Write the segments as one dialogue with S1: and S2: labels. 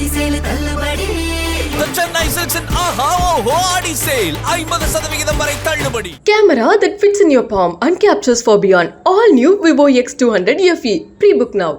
S1: ஆடி சேலு தள்ளுபடி
S2: The Chennai Silks and Aha Oho Adi Sale ஐம்பது சதவிகிதம் வரை தள்ளுபடி
S3: Camera that fits in your palm and captures for beyond. All new Vivo X200 FE. Pre-book now.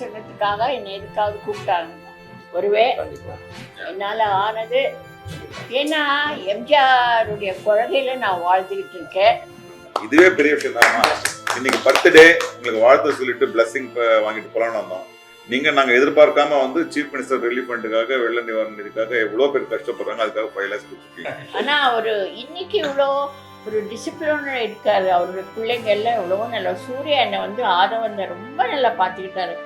S4: சங்கத்துக்காக என்னை எதுக்காவது கூப்பிட்டாங்க. ஒருவே என்னால் ஆனது ஏன்னா எம்ஜிஆருடைய கொள்கையில நான் வாழ்ந்துக்கிட்டு இருக்கேன்.
S5: இதுவே பெரிய விஷயம் தான்மா இன்னைக்கு பர்த்டே உங்களுக்கு வாழ்த்து சொல்லிட்டு பிளஸிங் வாங்கிட்டு போலான்னு வந்தோம். நீங்க நாங்க எதிர்பார்க்காம வந்து சீஃப் மினிஸ்டர் ரிலீஃப் ஃபண்டுக்காக வெள்ள நிவாரண நிதிக்காக எவ்வளவு பேர் கஷ்டப்படுறாங்க அதுக்காக ஃபைவ் லேக்ஸ் கொடுத்துருக்கீங்க.
S4: ஆனா ஒரு இன்னைக்கு இவ்வளோ ஒரு டிசிப்ளினோட இருக்காரு. அவருடைய பிள்ளைங்க எல்லாம் எவ்வளவோ நல்லா சூர்யா என்னை வந்து ஆதவந்த ரொம்ப நல்லா பார்த்துக்கிட்டாரு.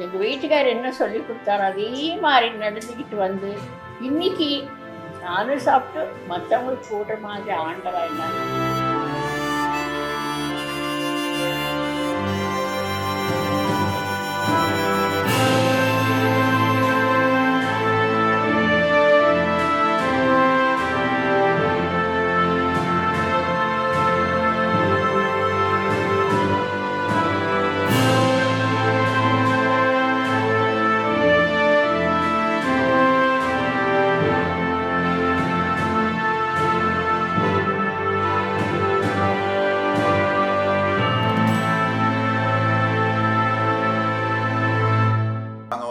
S4: எங்கள் வீட்டுக்கார் என்ன சொல்லி கொடுத்தாரோ அதே மாதிரி நடந்துக்கிட்டு வந்து இன்னைக்கு நானும் சாப்பிட்டு மற்றவங்களுக்கு போடுற மாதிரி ஆண்டவா என்ன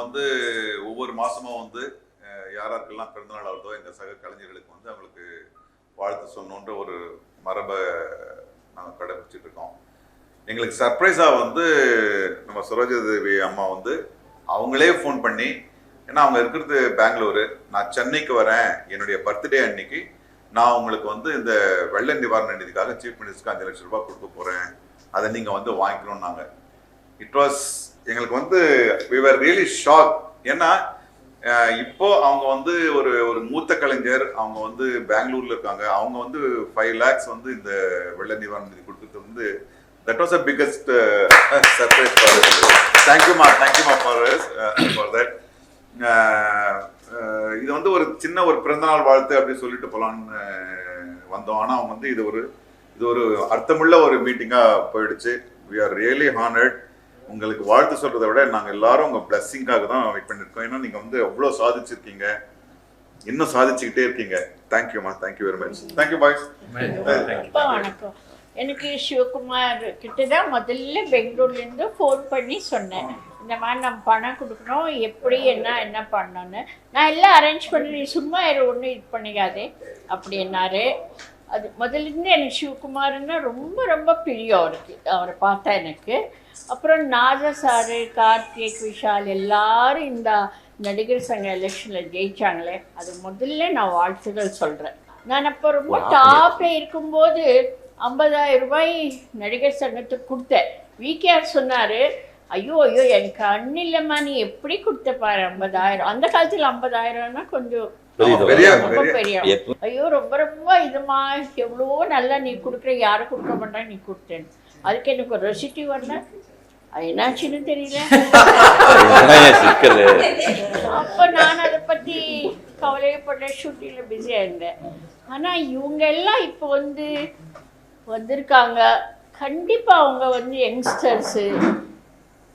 S5: வந்து ஒவ்வொரு மாசமும் வந்து யாராருக்கெல்லாம் பிறந்தநாள் வருதோ எங்கள் சக கலைஞர்களுக்கு வந்து அவங்களுக்கு வாழ்த்து சொல்லணுன்ற ஒரு மரபை நாங்கள் கடைபிடிச்சிட்டு இருக்கோம். எங்களுக்கு சர்ப்ரைஸாக வந்து நம்ம சரோஜதேவி அம்மா வந்து அவங்களே ஃபோன் பண்ணி ஏன்னா அவங்க இருக்கிறது பெங்களூரு நான் சென்னைக்கு வரேன் என்னுடைய பர்த்டே அன்னைக்கு நான் உங்களுக்கு வந்து இந்த வெள்ள நிவாரண நிதிக்காக சீஃப் மினிஸ்டருக்கு அஞ்சு லட்சம் ரூபாய் கொடுக்க போகிறேன் அதை நீங்கள் வந்து வாங்கிக்கணும்னாங்க. இட் வாஸ் எங்களுக்கு வந்து வி were ரியலி ஷாக் ஏன்னா இப்போ அவங்க வந்து ஒரு ஒரு மூத்த கலைஞர் அவங்க வந்து பெங்களூர்ல இருக்காங்க. அவங்க வந்து ஃபைவ் லேக்ஸ் வந்து இந்த வெள்ள நிவாரண நிதி கொடுத்தது வந்து that was a biggest surprise for தேங்க்யூமா தேங்க்யூமா ஃபார் ஃபார் தட் இது வந்து ஒரு சின்ன ஒரு பிறந்தநாள் வாழ்த்து அப்படின்னு சொல்லிட்டு போலான்னு வந்தோம். ஆனால் அவங்க வந்து இது ஒரு இது ஒரு அர்த்தமுள்ள ஒரு மீட்டிங்காக போயிடுச்சு. வி ஆர் ரியலி ஹானர்ட் உங்களுக்கு வாழ்த்து சொல்றதை விட நாங்கள் எல்லாரும் உங்க பிளஸ்ஸிங்காக தான் வெயிட் பண்ணிருக்கோம். ஏன்னா நீங்க வந்து அவ்வளோ சாதிச்சிருக்கீங்க? இன்னும் சாதிச்சுக்கிட்டே இருக்கீங்க. தேங்க்யூமா thank you very much
S4: thank you boys வணக்கம். எனக்கு சிவகுமார் கிட்ட தான் முதல்ல பெங்களூர்லேருந்து ஃபோன் பண்ணி சொன்னேன். இந்த மாதிரி நம்ம பணம் கொடுக்கணும். எப்படி என்ன என்ன பண்ணணும்னு. நான் எல்லாம் அரேஞ்ச் பண்ணி நீ சும்மா இரு ஒன்றும் இது பண்ணிக்காதே அப்படின்னாரு. அது முதல்லேருந்து எனக்கு சிவகுமார்னா ரொம்ப ரொம்ப பிரியம் அவருக்கு. அவரை பார்த்தா எனக்கு. அப்புறம் நாஜா சாரு கார்த்திக் விஷால் எல்லாரும் இந்த நடிகர் சங்க எலெக்ஷனில் ஜெயிச்சாங்களே அது முதல்ல நான் வாழ்த்துக்கள் சொல்கிறேன் நான் அப்போ ரொம்ப டாப்பில் இருக்கும்போது ஐம்பதாயிரம் ரூபாய் நடிகர் சங்கத்துக்கு கொடுத்தேன். விகேஆர் சொன்னார் ஐயோ ஐயோ எனக்கு அண்ணு இல்லைம்மா நீ எப்படி கொடுத்த பாரு ஐம்பதாயிரம்? அந்த காலத்தில் ஐம்பதாயிரம்னா கொஞ்சம் ரொம்ப
S5: பெரிய
S4: ஐயோ ரொம்ப ரொம்ப இதுமா எவ்வளோ நல்லா நீ கொடுக்குற யாரும் கொடுக்க மாட்டா நீ கொடுத்தேன் அதுக்கு எனக்கு ஒரு ரெசிட்டி வரல. என்னாச்சுன்னு தெரியல.
S1: சிக்கல்?
S4: அப்போ நான் அதை பற்றி கவலையப்பட்ட ஷூட்டிங்கில் பிஸியாக இருந்தேன் ஆனால் இவங்க எல்லாம் இப்போ வந்து வந்திருக்காங்க. கண்டிப்பாக அவங்க வந்து யங்ஸ்டர்ஸு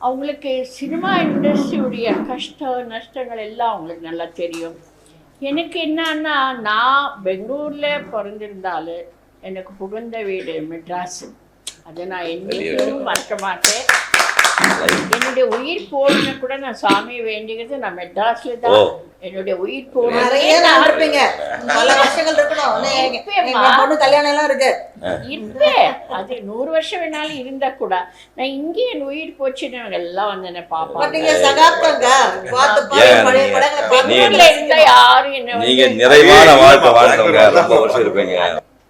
S4: அவங்களுக்கு சினிமா இண்டஸ்ட்ரியுடைய கஷ்ட நஷ்டங்கள் எல்லாம் அவங்களுக்கு நல்லா தெரியும். எனக்கு என்னன்னா நான் பெங்களூரில் பிறந்திருந்தாலும் எனக்கு புகுந்த வீடு மெட்ராஸ். அதை நான் என்னைக்கும் மறக்க மாட்டேன். என்னுடைய உயிர் போகணும்னு கூட நான் சாமியை வேண்டிக்கிறது நான் மெட்ராஸ்ல தான். என்னுடைய உயிர் போகணும்
S6: நிறைய நாள் இருப்பீங்க பல வருஷங்கள் இருக்கணும். பொண்ணு கல்யாணம் எல்லாம் இருக்கு.
S4: இருப்பேன் அது நூறு வருஷம் வேணாலும் இருந்தா கூட. நான் இங்கே என் உயிர் போச்சுன்னு அவங்க எல்லாம் வந்து என்ன இருந்தா யாரும் என்ன
S1: நீங்க நிறைவான வாழ்க்கை வாழ்ந்தவங்க. ரொம்ப வருஷம் இருப்பீங்க.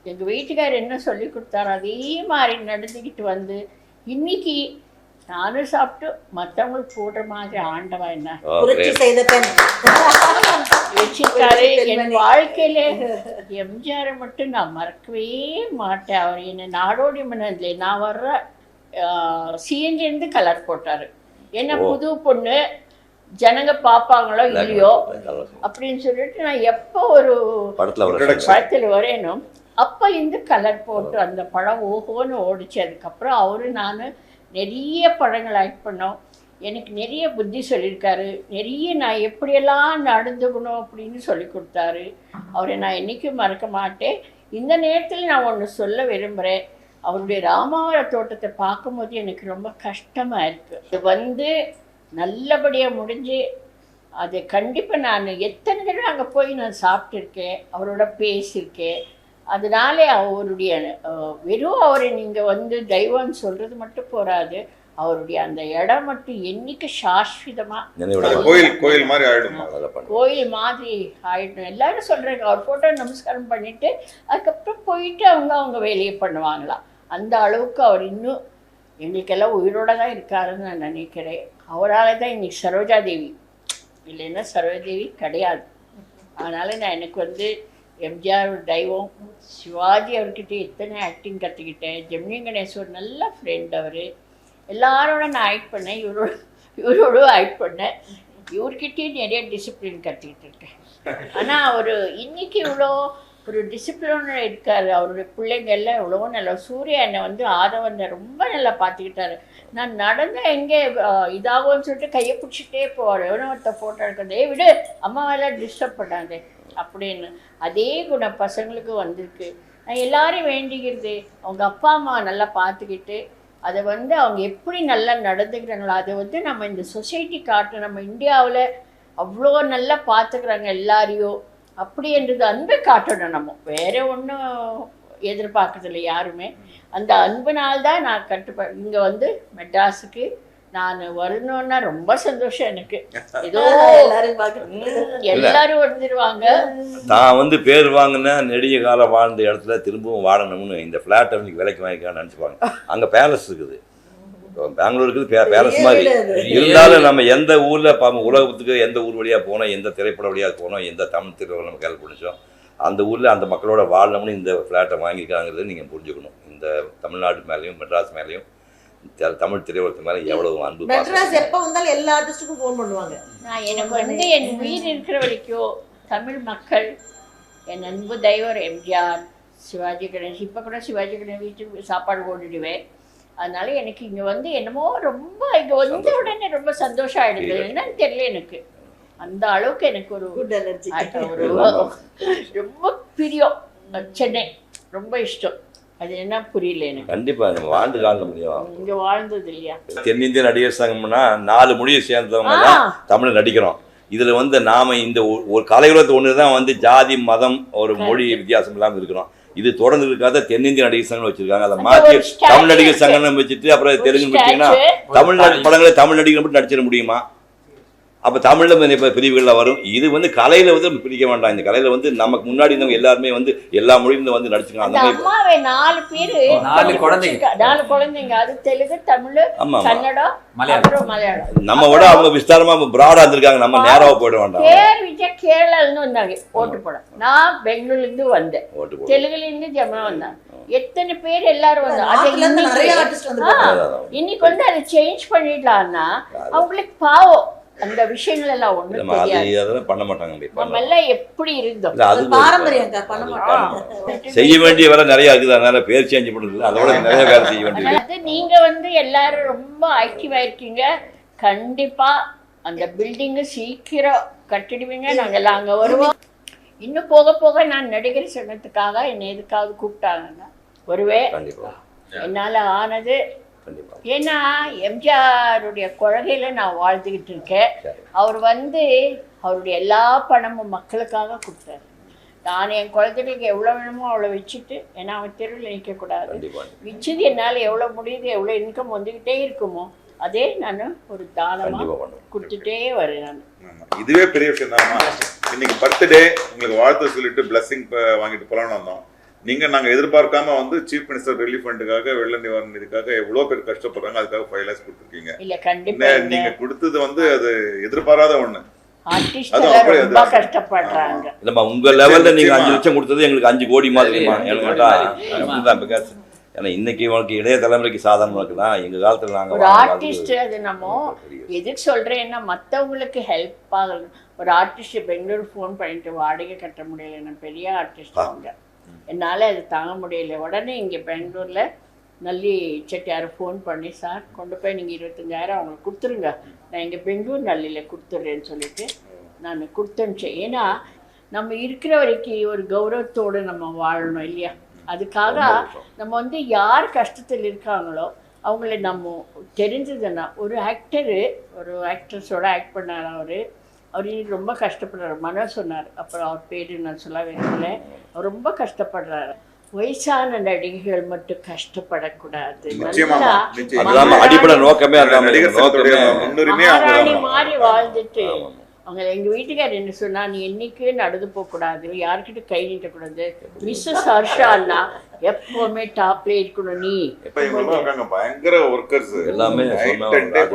S4: எங்க வீட்டுக்காரர் என்ன சொல்லி கொடுத்தாரோ அதே மாதிரி நடந்துக்கிட்டு வந்து இன்னைக்கு நானும் சாப்பிட்டு மற்றவங்களுக்கு போடுற மாதிரி ஆண்டவா என்ன? வச்சிருக்காரு என். வாழ்க்கையில எம்ஜிஆரை மட்டும் நான் மறக்கவே மாட்டேன். அவர் என்னை நாடோடி மன்னதிலே நான் வர்ற சிஎன்ஜி இருந்து கலர் போட்டாரு. என்ன. புது பொண்ணு ஜனங்க பார்ப்பாங்களோ இல்லையோ அப்படின்னு சொல்லிட்டு நான் எப்போ ஒரு
S1: படத்துல
S4: வரையணும் அப்போ இந்த கலர் போட்டு அந்த படம் ஓஹோன்னு ஓடிச்சு. அதுக்கப்புறம் அவரு நான் நிறைய படங்கள் ஆக்ட் பண்ணோம். எனக்கு நிறைய புத்தி சொல்லியிருக்காரு. நிறைய நான் எப்படியெல்லாம் நடந்துக்கணும் அப்படின்னு சொல்லி கொடுத்தாரு. அவரை நான் என்றைக்கும் மறக்க மாட்டேன். இந்த நேரத்தில் நான் ஒன்று சொல்ல விரும்புகிறேன் அவருடைய ராமாவர தோட்டத்தை பார்க்கும்போது எனக்கு ரொம்ப கஷ்டமாக இருக்குது இது வந்து நல்லபடியாக முடிஞ்சு அது கண்டிப்பாக நான் எத்தனை தடவை அங்கே போய் நான் சாப்பிட்ருக்கேன் அவரோட பேசியிருக்கேன் அதனால அவருடைய வெறும் அவரை நீங்கள் வந்து தெய்வம்னு சொல்கிறது மட்டும் போராது அவருடைய அந்த இடம் மட்டும் என்னைக்கு சாஸ்வதமாக
S5: கோயில் கோயில் மாதிரி ஆயிடும்.
S4: கோயில் மாதிரி ஆயிடும். எல்லாரும் சொல்கிறாங்க அவர் ஃபோட்டோ நமஸ்காரம் பண்ணிட்டு அதுக்கப்புறம் போயிட்டு அவங்க அவங்க வேலையை பண்ணுவாங்களாம் அந்த அளவுக்கு அவர் இன்னும் எங்களுக்கெல்லாம் உயிரோட தான் இருக்காருன்னு நான் நினைக்கிறேன். அவரால் தான் இன்னைக்கு சரோஜா தேவி. இல்லைன்னா சரோஜா தேவி கிடையாது. அதனால் நான் எனக்கு வந்து எம்ஜிஆர் தெய்வம். சிவாஜி அவர்கிட்ட எத்தனை ஆக்டிங் கற்றுக்கிட்டேன் ஜெமினி கணேஷ் ஒரு நல்ல ஃப்ரெண்ட் அவர். எல்லாரோட நான் ஆக்ட் பண்ணேன். இவரோட இவரோட ஆக்ட் பண்ணேன். இவர்கிட்டயும் நிறைய டிசிப்ளின் கற்றுக்கிட்டு இருக்கேன். ஆனால் அவர் இன்னைக்கு இவ்வளோ ஒரு டிசிப்ளினோட இருக்கார். அவருடைய பிள்ளைங்க எல்லாம் இவ்வளோ நல்லா சூர்யா என்னை வந்து ஆதவனை ரொம்ப நல்லா பார்த்துக்கிட்டாரு. நான் நடந்த எங்கே இதாகும்னு சொல்லிட்டு கையை பிடிச்சிட்டே போவார். எவ்வளோ ஒருத்த ஃபோட்டோ எடுக்கிறதே விடு. அம்மாவெல்லாம் டிஸ்டர்ப் பண்ணாதே. அப்படின்னு அதே குணம் பசங்களுக்கு வந்திருக்கு. நான் எல்லாரையும் வேண்டிக்கிறது அவங்க அப்பா அம்மா நல்லா பார்த்துக்கிட்டு அதை வந்து அவங்க எப்படி நல்லா நடந்துக்கிறாங்களோ அதை வந்து நம்ம இந்த சொசைட்டி காட்டணும் நம்ம இந்தியாவில் அவ்வளோ நல்லா பார்த்துக்கிறாங்க எல்லாரையும். அப்படின்றது அன்பை காட்டணும் நம்ம. வேறு ஒன்றும் எதிர்பார்க்கறதில்ல யாருமே. அந்த அன்புனால் தான் நான் கட்டுப்ப இங்கே வந்து மெட்ராஸுக்கு நான் வரணும்னா ரொம்ப சந்தோஷம் எனக்கு. ஏதோ
S6: எல்லாரும்
S4: வந்துடுவாங்க
S1: தான் வந்து பேர் வாங்கின நெடிய காலம் வாழ்ந்த இடத்துல திரும்பவும் வாழணும்னு இந்த ஃப்ளாட்டை வந்து விலைக்கு வாங்கிக்கலாம்னு நினச்சிப்பாங்க. அங்கே பேலஸ் இருக்குது. இப்போ பெங்களூர் இருக்குது பேலஸ் மாதிரி. இருந்தாலும் நம்ம எந்த ஊரில் பா உலகத்துக்கு எந்த ஊர் வழியாக போனோம் எந்த திரைப்பட வழியாக போனோம் எந்த தமிழ் திரைப்படம் நம்ம கேள்வி பிடிச்சோம் அந்த ஊரில் அந்த மக்களோட வாழணும்னு இந்த ஃப்ளாட்டை வாங்கியிருக்காங்கிறத நீங்கள் புரிஞ்சுக்கணும். இந்த தமிழ்நாடு மேலேயும் மெட்ராஸ் மேலேயும் தமிழ் திரைப்படத்து மேலே எவ்வளவு அன்பு
S6: மெட்ராஸ் எப்ப வந்தாலும் எல்லா ஆர்டிஸ்டுக்கும் ஃபோன் பண்ணுவாங்க.
S4: நான் எனக்கு வந்து என் உயிர் இருக்கிற வரைக்கும் தமிழ் மக்கள் என் அன்பு தெய்வர் எம்ஜிஆர் சிவாஜி கணேஷ் இப்போ கூட சிவாஜி கணேஷ் வீட்டுக்கு சாப்பாடு போட்டுடுவேன். அதனால எனக்கு இங்கே வந்து என்னமோ ரொம்ப இங்கே வந்த உடனே ரொம்ப சந்தோஷம் ஆயிடுது. என்னன்னு தெரியல எனக்கு. அந்த அளவுக்கு எனக்கு ஒரு
S6: குட் எனர்ஜி
S4: அது ஒரு ரொம்ப பிரியம். சென்னை ரொம்ப இஷ்டம். அது என்ன புரியல எனக்கு.
S1: கண்டிப்பாக நம்ம வாழ்ந்து காண முடியும்.
S4: இங்கே வாழ்ந்தது இல்லையா?
S1: தென்னிந்திய நடிகர் சங்கம்னா நாலு மொழியை சேர்ந்தவங்க தான். தமிழ் நடிக்கிறோம். இதுல வந்து நாம இந்த ஒ- ஒரு கலையுலகத்து ஒன்று தான் வந்து ஜாதி மதம் ஒரு மொழி வித்தியாசம் இல்லாமல் இருக்கிறோம். இது தொடர்ந்து இருக்காத தென்னிந்திய நடிகர் சங்கம் வச்சிருக்காங்க. அதை மாற்றி தமிழ் நடிகர். சங்கம் வச்சுட்டு அப்புறம் தெலுங்கு வச்சீங்கன்னா
S4: statue.
S1: தமிழ் நடி- படங்களை தமிழ் நடிகர் மட்டும் நடிச்சிட முடியுமா? அப்போ தமிழில் இப்போ பிரிவுகளில் வரும்? இது வந்து கலையில் வந்து பிரிக்க வேண்டாம். இந்த கலையில் வந்து நமக்கு முன்னாடி இருந்தவங்க எல்லாருமே வந்து எல்லா மொழியிலும் வந்து நடிச்சுங்க
S4: அந்த அம்மாவை நாலு பேரு
S7: நாலு குழந்தைங்க.
S4: நாலு குழந்தைங்க. அது தெலுங்கு தமிழ்
S1: ஆமா, ஆமா.
S4: கன்னடம்
S7: மலையாளம்.
S4: மலையாளம்.
S1: நம்ம விட அவங்க விஸ்தாரமாக ப்ராடாக இருந்திருக்காங்க. நம்ம நேராக போயிட வேண்டாம்.
S4: பேர் விஜய் கேரளால வந்தாங்க. ஓட்டு போட. நான் பெங்களூர்ல இருந்து வந்தேன்.
S1: ஓட்டு போட.
S4: தெலுங்குல இருந்து ஜமா வந்தாங்க. எத்தனை பேர் எல்லாரும் வந்தாங்க. இன்னைக்கு
S6: வந்து
S4: அதை சேஞ்ச் பண்ணிடலாம்னா அவங்களுக்கு பாவம். அந்த விஷயங்கள் எல்லாம்
S1: அது
S4: தெரியாது.
S1: அதெல்லாம் பண்ண மாட்டாங்க அப்படி
S4: நம்ம எல்லாம் எப்படி இருந்தோம்?
S1: அது
S6: அது பாரம்பரியம் பண்ண மாட்டாங்க
S1: செய்ய வேண்டிய வேலை நிறைய இருக்குது அதனால பேர் சேஞ்ச் பண்ணுறது அதோட நிறைய வேலை செய்ய வேண்டியது
S4: அதாவது நீங்க வந்து எல்லாரும் ரொம்ப ஆக்டிவா இருக்கீங்க கண்டிப்பா அந்த பில்டிங் சீக்கிரம் கட்டிடுவீங்க. நாங்க எல்லாம் அங்க வருவோம். இன்னும் போக போக நான் நடிகர் சங்கத்துக்காக என்னை எதுக்காவது கூப்பிட்டாங்கன்னா வருவேன்
S1: கண்டிப்பாக
S4: என்னால ஆனது
S1: கண்டிப்பாக
S4: ஏன்னா எம்ஜிஆருடைய கொள்கையில நான் வாழ்ந்துகிட்டு இருக்கேன். அவர் வந்து அவருடைய எல்லா பணமும் மக்களுக்காக கொடுத்தாரு. நான் என் குழந்தைகளுக்கு எவ்வளோ வேணுமோ அவ்வளோ வச்சுட்டு ஏன்னா அவன் தெருவில் நிற்கக்கூடாது வச்சது என்னால் எவ்வளோ முடியுது எவ்வளோ இன்கம் வந்துக்கிட்டே இருக்குமோ அதே நான் ஒரு தானமாக கொடுத்துட்டே வரேன் நான்.
S5: இதுவே பெரிய விஷயம் தானம்மா இன்னைக்கு பர்த்டே உங்களுக்கு வாழ்த்து சொல்லிட்டு பிளஸிங் வாங்கிட்டு போலாம்னு வந்தோம் நீங்க நாங்க எதிர்பார்க்காம வந்து சீஃப் மினிஸ்டர் ரிலீஃப் ஃபண்டுக்காக வெள்ள நிவாரண இதுக்காக எவ்வளவு பேர் கஷ்டப்படுறாங்க அதுக்காக ஃபைவ் லேக்ஸ் கொடுத்துருக்கீங்க.
S4: இல்லை
S5: என்ன,
S4: கண்டிப்பாக
S5: நீங்க கொடுத்தது வந்து அது எதிர்பாராத
S1: இல்லைம்மா உங்கள் லெவலில் நீங்கள் அஞ்சு. லட்சம் கொடுத்தது எங்களுக்கு அஞ்சு கோடி
S7: மாதிரி.
S1: ஏன்னா இன்னைக்கு உனக்கு இளைய தலைமுறைக்கு சாதாரணமாக இருக்கலாம் எங்கள் காலத்தில் நாங்கள்
S4: ஒரு ஆர்டிஸ்ட் அது நம்ம எதுக்கு சொல்றேன்னா மற்றவங்களுக்கு ஹெல்ப் ஆகணும். ஒரு ஆர்டிஸ்ட் பெங்களூர் ஃபோன் பண்ணிட்டு வாடகை கட்ட முடியல பெரிய ஆர்டிஸ்ட் அவங்க. என்னால் அது தாங்க முடியல. உடனே இங்கே பெங்களூரில் நல்லி செட்டியார் ஃபோன் பண்ணி சார் கொண்டு போய் நீங்கள் இருபத்தஞ்சாயிரம் அவங்களுக்கு கொடுத்துருங்க. நான் இங்கே பெங்களூர் நல்லியில் கொடுத்துட்றேன்னு சொல்லிட்டு நான் கொடுத்தனுச்சேன் ஏன்னா நம்ம இருக்கிற வரைக்கும் ஒரு கௌரவத்தோடு நம்ம வாழணும் இல்லையா? அதுக்காக நம்ம வந்து யார் கஷ்டத்தில் இருக்காங்களோ அவங்கள நம்ம தெரிஞ்சதுன்னா ஒரு ஆக்டரு ஒரு ஆக்ட்ரஸோட ஆக்ட் பண்ணார் அவர். அவர் இன்னைக்கு ரொம்ப கஷ்டப்படுறாரு. மனோ சொன்னார். அப்புறம் அவர் பேர் நான் சொல்ல அவர் ரொம்ப கஷ்டப்படுறாரு. வயசான நடிகைகள் மட்டும் கஷ்டப்படக்கூடாது. மகாராணி மாதிரி வாழ்ந்துட்டு. அவங்க எங்க வீட்டுக்காரர் என்ன சொன்னா நீ என்னைக்கு நடந்து போக கூடாது யார்கிட்ட கை நீட்டக்கூடாது. மிஸ்ஸஸ் ஹர்ஷான்னா எப்பவுமே டாப்ல இருக்கணும் நீ.
S5: இப்ப இவங்க இருக்காங்க பயங்கர ஒர்க்கர்ஸ்
S1: எல்லாமே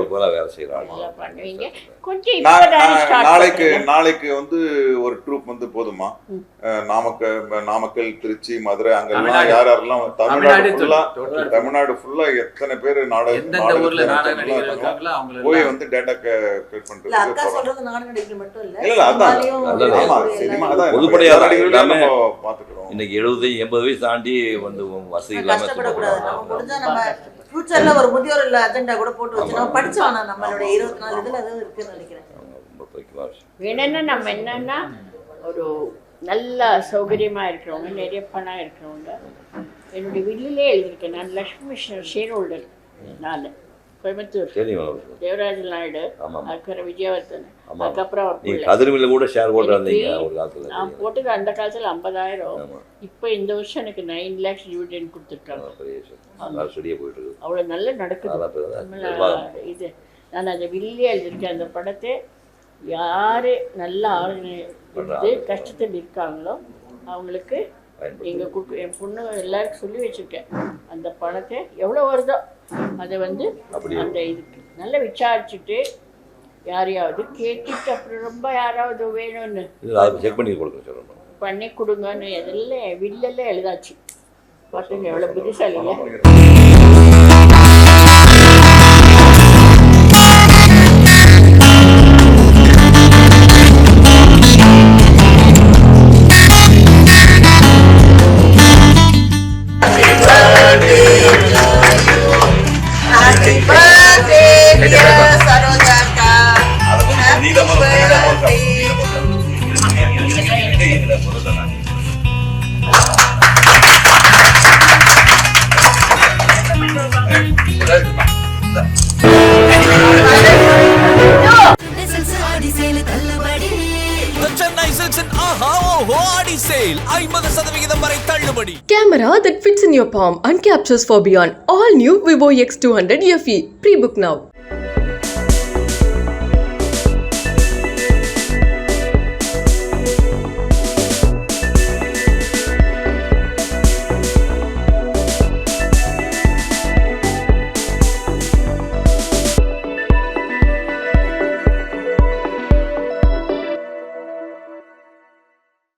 S1: போல வேலை
S4: பண்ணுவீங்க. கொஞ்சம்
S5: நாளைக்கு நாளைக்கு வந்து ஒரு ட்ரூப் வந்து போதுமா? நாமக்கல் நாமக்கல் திருச்சி மதுரை அங்கெல்லாம். யார் யாரெல்லாம் தமிழ்நாடு
S7: தமிழ்நாடு
S5: ஃபுல்லா. தமிழ்நாடு ஃபுல்லா எத்தனை பேர் நாடக
S7: எந்தெந்த ஊர்ல நாடக
S5: நாடகத்துல
S7: நடிகர்கள்
S5: இருக்காங்களோ,
S7: இருக்காங்களோ அவங்கள
S5: போய் வந்து டேட்டா
S6: நடிகர் மட்டும் இல்ல.
S5: அதான். சினிமா அதான்.
S1: பொதுப்படையா எல்லாமே
S5: பாத்துக்கிறோம்
S1: இன்னைக்கு எழுபது எண்பது வயசு தாண்டி வந்து வசதி இல்லாமல்
S6: ஃபியூச்சர்ல ஒரு முதியோர் இல்ல அஜெண்டா கூட போட்டு வச்சு நம்ம நம்மளுடைய இருபத்தி நாலு இதுல அதுவும் இருக்குன்னு நினைக்கிறேன்.
S4: வேணும்னா நம்ம என்னன்னா ஒரு நல்ல சௌகரியமா இருக்கிறவங்க நிறைய பணம் இருக்கிறவங்க. என்னுடைய வில்லிலே எழுதியிருக்கேன் நான் லக்ஷ்மி ஷேர் ஹோல்டர் நான். கோயம்புத்தூர்
S1: மேடம்
S4: தேவராஜ நாயுடு. அதுக்கப்புறம் விஜயவர்தன். அதுக்கப்புறம்.
S1: கதிர்வில்ல கூட ஷேர் போட்டு இருந்தீங்க ஒரு காலத்தில்.
S4: நான் போட்டது அந்த காலத்துல ஐம்பதாயிரம். இப்போ இந்த வருஷம் எனக்கு நைன் லேக்ஸ் டிவிடெண்ட் கொடுத்துருக்காங்க.
S1: ஸ்டடியாக போயிட்டு இருக்குது
S4: அவ்வளோ நல்லா நடக்குது. இது. நான் அதை வில்லியே எழுதியிருக்கேன். அந்த படத்தை யார் நல்ல இருந்து கஷ்டத்தில் இருக்காங்களோ அவங்களுக்கு எங்கள் என் பொண்ணு எல்லாருக்கும் சொல்லி வச்சுருக்கேன். அந்த பணத்தை எவ்வளோ வருதோ அதை வந்து. அந்த இதுக்கு நல்லா விசாரிச்சுட்டு யாரையாவது கேட்டுட்டு அப்புறம் ரொம்ப யாராவது வேணும்னு.
S1: செக் பண்ணி கொடுக்க சொல்லணும்
S4: பண்ணி கொடுங்கன்னு எதெல்லாம் வில்லெல்லாம் எழுதாச்சு. பார்த்துங்க எவ்வளோ புத்திசாலிங்க
S3: Camera that fits in your palm and captures for beyond. All new Vivo X200 FE. Pre-book now.